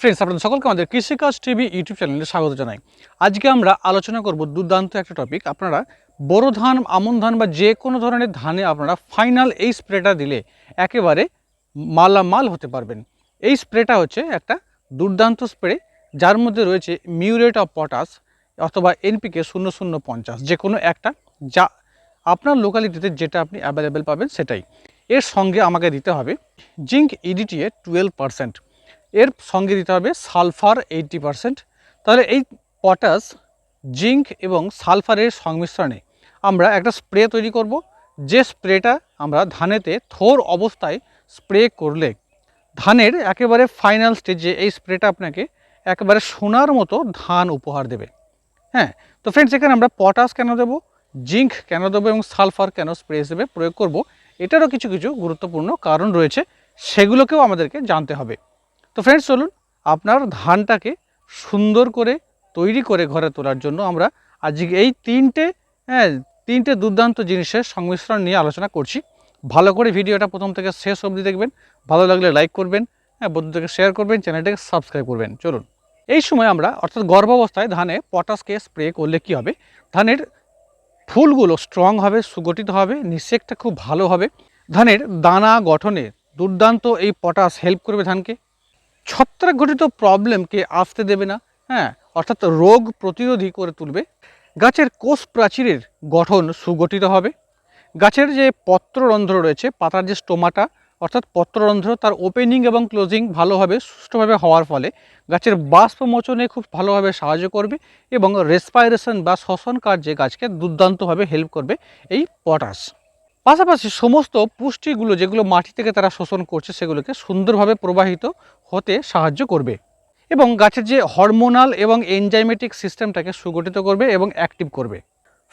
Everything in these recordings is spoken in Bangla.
ফ্রেন্ডস আপনাদের সকলকে আমাদের কৃষিকাজ টিভি ইউটিউব চ্যানেলে স্বাগত জানাই। আজকে আমরা আলোচনা করব দুর্দান্ত একটা টপিক আপনারা বড় ধান, আমন ধান বা যে কোনো ধরনের ধানে আপনারা ফাইনাল এই স্প্রেটা দিলে একেবারে মালামাল হতে পারবেন। এই স্প্রেটা হচ্ছে একটা দুর্দান্ত স্প্রে যার মধ্যে রয়েছে মিউরেট অফ পটাশ অথবা এনপিকে শূন্য শূন্য পঞ্চাশ, যে কোনো একটা যা আপনার লোকালিটিতে যেটা আপনি অ্যাভেলেবেল পাবেন সেটাই। এর সঙ্গে আমাকে দিতে হবে জিঙ্ক ইডিটিএ টুয়েলভ পারসেন্ট এর সঙ্গে দিতে হবে সালফার এইটটি পারসেন্ট। তাহলে এই পটাশ, জিঙ্ক এবং সালফারের সংমিশ্রণে আমরা একটা স্প্রে তৈরি করব। যে স্প্রেটা আমরা ধানেতে থোর অবস্থায় স্প্রে করলে, ধানের একেবারে ফাইনাল স্টেজে এই স্প্রেটা আপনাকে একেবারে সোনার মতো ধান উপহার দেবে। হ্যাঁ তো ফ্রেন্ডস এখানে আমরা পটাশ কেন দেবো, জিঙ্ক কেন দেবো এবং সালফার কেন স্প্রে হিসেবে প্রয়োগ করব, এটারও কিছু কিছু গুরুত্বপূর্ণ কারণ রয়েছে, সেগুলোকেও আমাদেরকে জানতে হবে। তো ফ্রেন্ডস চলুন আপনার ধানটাকে সুন্দর করে তৈরি করে ঘরে তোলার জন্য আমরা আজকে এই তিনটে হ্যাঁ তিনটে দুর্দান্ত জিনিসের সংমিশ্রণ নিয়ে আলোচনা করছি। ভালো করে ভিডিওটা প্রথম থেকে শেষ অবধি দেখবেন। ভালো লাগলে লাইক করবেন হ্যাঁ বন্ধুদেরকে শেয়ার করবেন, চ্যানেলটাকে সাবস্ক্রাইব করবেন। চলুন, এই সময় আমরা অর্থাৎ গর্ভাবস্থায় ধানে পটাশকে স্প্রে করলে কি হবে? ধানের ফুলগুলো স্ট্রং হবে, সুগঠিত হবে নিষেকটা খুব ভালো হবে। ধানের দানা গঠনে দুর্দান্ত এই পটাশ হেল্প করবে ধানকে। ছত্রাক ঘটিত প্রবলেমকে আসতে দেবে না হ্যাঁ? অর্থাৎ রোগ প্রতিরোধী করে তুলবে। গাছের কোষ প্রাচীরের গঠন সুগঠিত হবে। গাছের যে পত্ররন্ধ্র রয়েছে, পাতার যে স্টোমাটা, অর্থাৎ পত্ররন্ধ্র, তার ওপেনিং এবং ক্লোজিং ভালোভাবে সুষ্ঠুভাবে হওয়ার ফলে। গাছের বাষ্পমোচনে খুব ভালোভাবে সাহায্য করবে এবং রেসপাইরেশন বা শ্বসন কার্যে গাছকে দুর্দান্তভাবে হেল্প করবে এই পটাশ পাশাপাশি সমস্ত পুষ্টিগুলো যেগুলো মাটি থেকে তারা শোষণ করছে, সেগুলোকে সুন্দরভাবে প্রবাহিত হতে সাহায্য করবে এবং গাছের যে হরমোনাল এবং এনজাইমেটিক সিস্টেমটাকে সুগঠিত করবে এবং অ্যাক্টিভ করবে।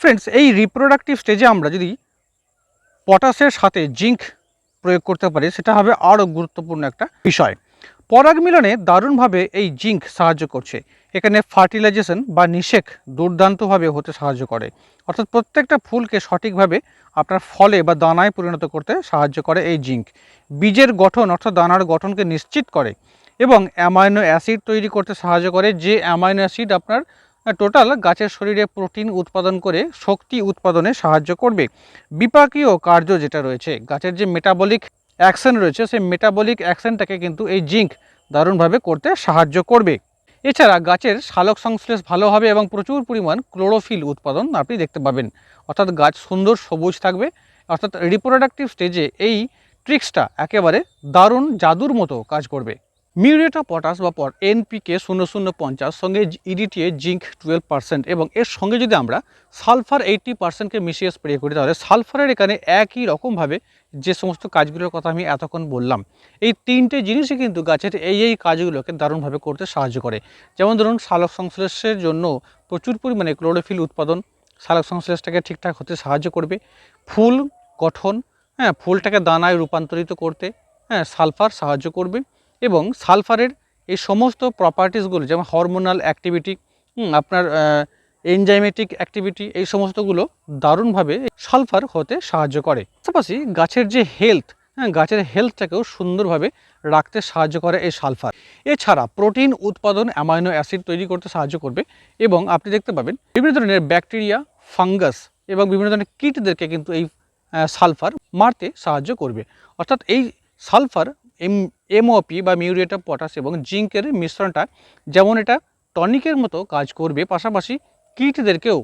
ফ্রেন্ডস এই রিপ্রোডাক্টিভ স্টেজে আমরা যদি পটাশের সাথে জিঙ্ক প্রয়োগ করতে পারি, সেটা হবে আরও গুরুত্বপূর্ণ একটা বিষয়। পরাগ মিলনে দারুণভাবে এই জিঙ্ক সাহায্য করছে। এখানে ফার্টিলাইজেশন বা নিষেক দুর্দান্তভাবে হতে সাহায্য করে। অর্থাৎ প্রত্যেকটা ফুলকে সঠিকভাবে আপনার ফলে বা দানায় পরিণত করতে সাহায্য করে এই জিঙ্ক। বীজের গঠন অর্থাৎ দানার গঠনকে নিশ্চিত করে এবং অ্যামাইনো অ্যাসিড তৈরি করতে সাহায্য করে, যে অ্যামাইনো অ্যাসিড আপনার টোটাল গাছের শরীরে প্রোটিন উৎপাদন করে শক্তি উৎপাদনে সাহায্য করবে। বিপাকীয় কার্য যেটা রয়েছে, গাছের যে মেটাবলিক অ্যাকশন রয়েছে, সেই মেটাবলিক অ্যাকশনটাকে কিন্তু এই জিঙ্ক দারুণভাবে করতে সাহায্য করবে। এছাড়া গাছের শালক সংশ্লেষ ভালো হবে এবং প্রচুর পরিমাণ ক্লোরোফিল উৎপাদন আপনি দেখতে পাবেন। অর্থাৎ গাছ সুন্দর সবুজ থাকবে। অর্থাৎ রিপ্রোডাক্টিভ স্টেজে এই ট্রিক্সটা একেবারে দারুণ জাদুর মতো কাজ করবে। মিউরেট অফ পটাশ বা পট এনপিকে শূন্য শূন্য পঞ্চাশ, সঙ্গে ইডিটিএ জিঙ্ক টুয়েলভ পার্সেন্ট এবং এর সঙ্গে যদি আমরা সালফার এইটটি পার্সেন্টকে মিশিয়ে স্প্রে করি, তাহলে সালফারের এখানে একই রকমভাবে যে সমস্ত কাজগুলোর কথা আমি এতক্ষণ বললাম, এই তিনটে জিনিসই কিন্তু গাছের এই এই কাজগুলোকে দারুণভাবে করতে সাহায্য করে। যেমন ধরুন, সালক সংশ্লেষের জন্য প্রচুর পরিমাণে ক্লোরোফিল উৎপাদন সালক সংশ্লেষটাকে ঠিকঠাক হতে সাহায্য করবে। ফুল গঠন হ্যাঁ ফুলটাকে দানায় রূপান্তরিত করতে হ্যাঁ সালফার সাহায্য করবে। এবং সালফারের এই সমস্ত প্রপার্টিসগুলো যেমন হরমোনাল অ্যাক্টিভিটি আপনার এনজাইমেটিক অ্যাক্টিভিটি এই সমস্তগুলো দারুণভাবে সালফার হতে সাহায্য করে। পাশাপাশি গাছের যে হেলথ হ্যাঁ গাছের হেলথটাকেও সুন্দরভাবে রাখতে সাহায্য করে এই সালফার। এছাড়া প্রোটিন উৎপাদন অ্যামাইনো অ্যাসিড তৈরি করতে সাহায্য করবে এবং আপনি দেখতে পাবেন বিভিন্ন ধরনের ব্যাকটেরিয়া ফাঙ্গাস এবং বিভিন্ন ধরনের কীটদেরকে কিন্তু এই সালফার মারতে সাহায্য করবে। অর্থাৎ এই সালফার, এম এমওপি বা মিউরিয়েট অফ পটাশ এবং জিঙ্কের মিশ্রণটা যেমন এটা টনিকের মতো কাজ করবে, পাশাপাশি কীটদেরকেও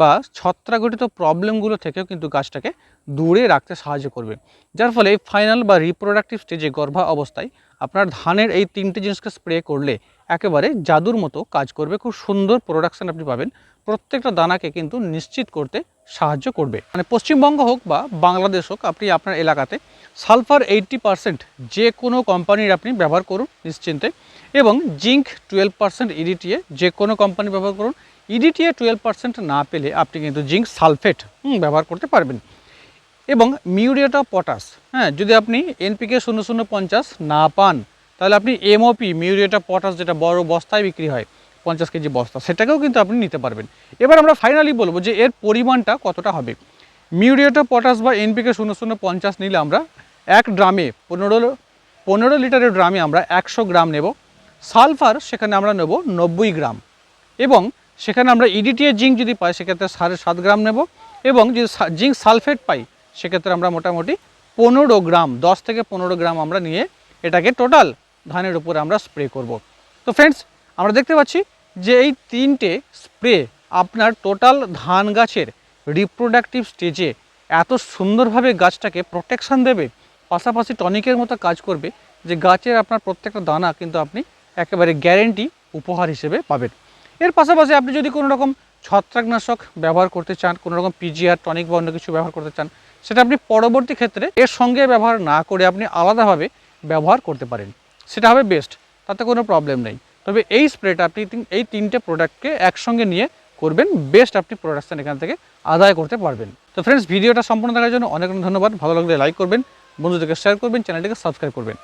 বা ছত্রাঘটিত প্রবলেমগুলো থেকেও কিন্তু গাছটাকে দূরে রাখতে সাহায্য করবে। যার ফলে ফাইনাল বা রিপ্রোডাক্টিভ স্টেজে গর্ভা অবস্থায় আপনার ধানের এই তিনটে জিনিসকে স্প্রে করলে একেবারে জাদুর মতো কাজ করবে। খুব সুন্দর প্রোডাকশান আপনি পাবেন। প্রত্যেকটা দানাকে কিন্তু নিশ্চিত করতে সাহায্য করবে। মানে পশ্চিমবঙ্গ হোক বা বাংলাদেশ হোক, আপনি আপনার এলাকাতে সালফার এইটটি পারসেন্ট যে কোনো কোম্পানির আপনি ব্যবহার করুন নিশ্চিন্তে এবং জিঙ্ক টুয়েলভ পারসেন্ট ইডিটিএ যে কোনো কোম্পানি ব্যবহার করুন। ইডিটিএ টুয়েলভ পারসেন্ট না পেলে আপনি কিন্তু জিঙ্ক সালফেট ব্যবহার করতে পারবেন। এবং মিউরিয়েট অফ পটাশ হ্যাঁ যদি আপনি এনপিকে শূন্য শূন্য পঞ্চাশ না পান, তাহলে আপনি এমওপি মিউরিয়েট অফ পটাশ, যেটা বড় বস্তায় বিক্রি হয়, পঞ্চাশ কেজি বস্তা, সেটাকেও কিন্তু আপনি নিতে পারবেন। এবার আমরা ফাইনালি বলব যে এর পরিমাণটা কতটা হবে। মিউরিয়েট অফ পটাশ বা এনপিকে শূন্য শূন্য পঞ্চাশ নিলে আমরা এক ড্রামে পনেরো পনেরো লিটারের ড্রামে আমরা একশো গ্রাম নেব। সালফার সেখানে আমরা নেব নব্বই গ্রাম। এবং সেখানে আমরা ইডিটিএ জিঙ্ক যদি পাই, সেক্ষেত্রে সাড়ে সাত গ্রাম নেব এবং যদি জিঙ্ক সালফেট পাই, সেক্ষেত্রে আমরা মোটামুটি পনেরো গ্রাম, দশ থেকে পনেরো গ্রাম আমরা নিয়ে এটাকে টোটাল ধানের উপরে আমরা স্প্রে করব। তো ফ্রেন্ডস আমরা দেখতে পাচ্ছি যে এই তিনটে স্প্রে আপনার টোটাল ধান গাছের রিপ্রোডাক্টিভ স্টেজে এত সুন্দরভাবে গাছটাকে প্রোটেকশান দেবে, পাশাপাশি টনিকের মতো কাজ করবে যে গাছের আপনার প্রত্যেকটা দানা কিন্তু আপনি একেবারে গ্যারেন্টি উপহার হিসেবে পাবেন। এর পাশাপাশি আপনি যদি কোনো রকম ছত্রাকনাশক ব্যবহার করতে চান, কোনো রকম পিজিআর টনিক বা অন্য কিছু ব্যবহার করতে চান, সেটা আপনি পরবর্তী ক্ষেত্রে এর সঙ্গে ব্যবহার না করে আপনি আলাদাভাবে ব্যবহার করতে পারেন। সেটা হবে বেস্ট তাতে কোনো প্রবলেম নেই। তবে এই স্প্রেটা আপনি এই তিনটে প্রোডাক্টকে একসঙ্গে নিয়ে করবেন বেস্ট আপনি প্রোডাকশান এখান থেকে আদায় করতে পারবেন। তো ফ্রেন্ডস ভিডিওটা সম্পূর্ণ দেখার জন্য অনেক অনেক ধন্যবাদ। ভালো লাগলে লাইক করবেন, বন্ধুদেরকে শেয়ার করবেন চ্যানেলটিকে সাবস্ক্রাইব করবেন।